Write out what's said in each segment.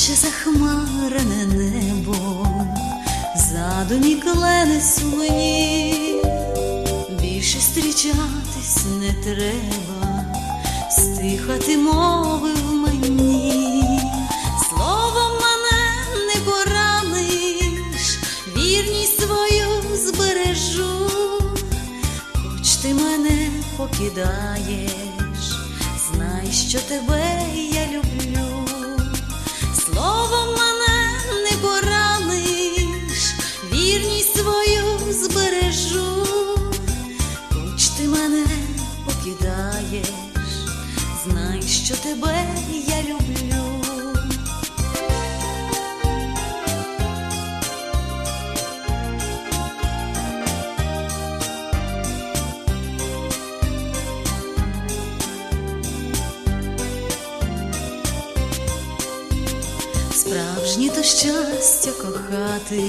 наче захмарене небо, задумі кленець мені, більше зустрічатись не треба, стихати мови в мені, словом мене не пораниш, вірність свою збережу, хоч ти мене покидаєш, знай, що тебе я люблю. Словом мене не пораниш, вірність свою збережу, хоч ти мене покидаєш, знай, що тебе я люблю. Справжнє то щастя кохати,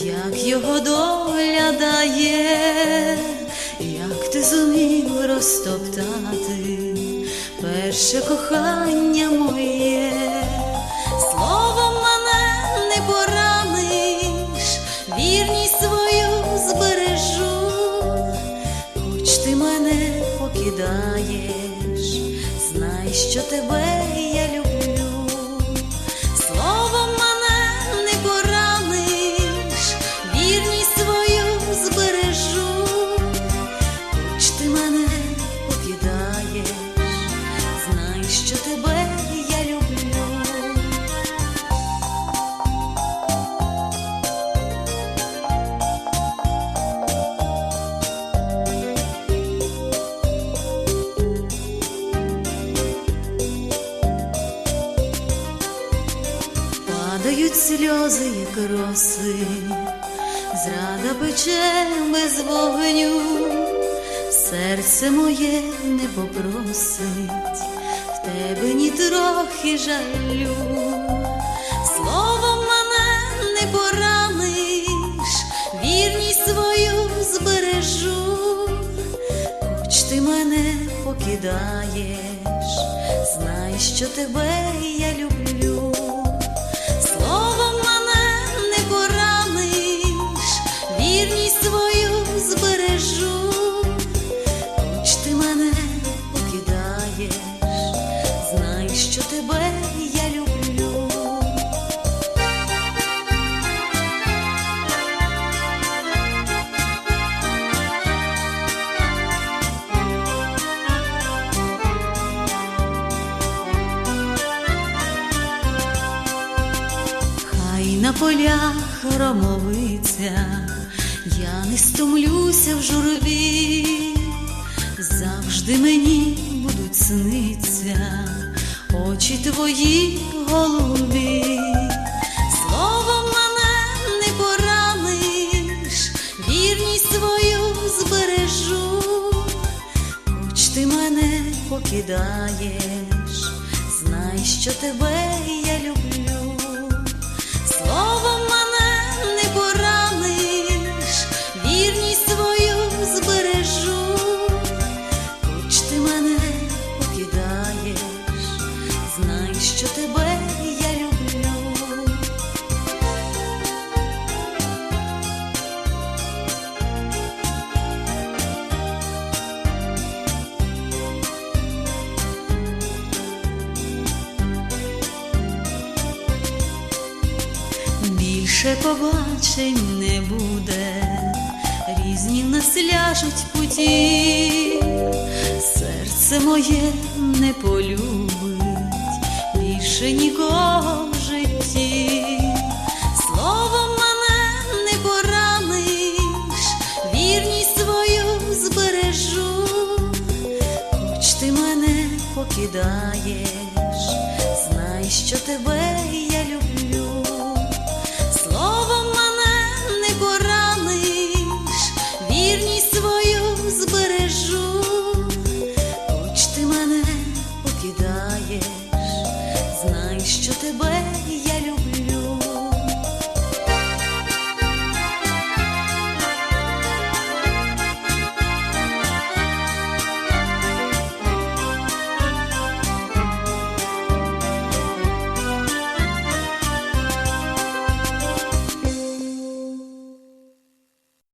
як його доля дає, як ти зумів розтоптати перше кохання моє, словом мене не пораниш, вірність свою збережу, хоч ти мене покидаєш, знай, що тебе я люблю. Падають сльози, як роси, зрада пече без вогню, серце моє не попросить, в тебе ні трохи жалю, словом мене не пораниш, вірність свою збережу, хоч ти мене покидаєш, знай, що тебе я люблю. На полях громовиця, я не стомлюся в журбі, завжди мені будуть сниться очі твої голубі, словом мене не пораниш, вірність свою збережу, хоч ти мене покидаєш, знай, що тебе я люблю. Що тебе я люблю. Більше побачень не буде, різні нас ляжуть путі, серце моє не полюбить більше нікого в житті, словом мене не пораниш, вірність свою збережу, хоч ти мене покидаєш, знай, що тебе. yeah.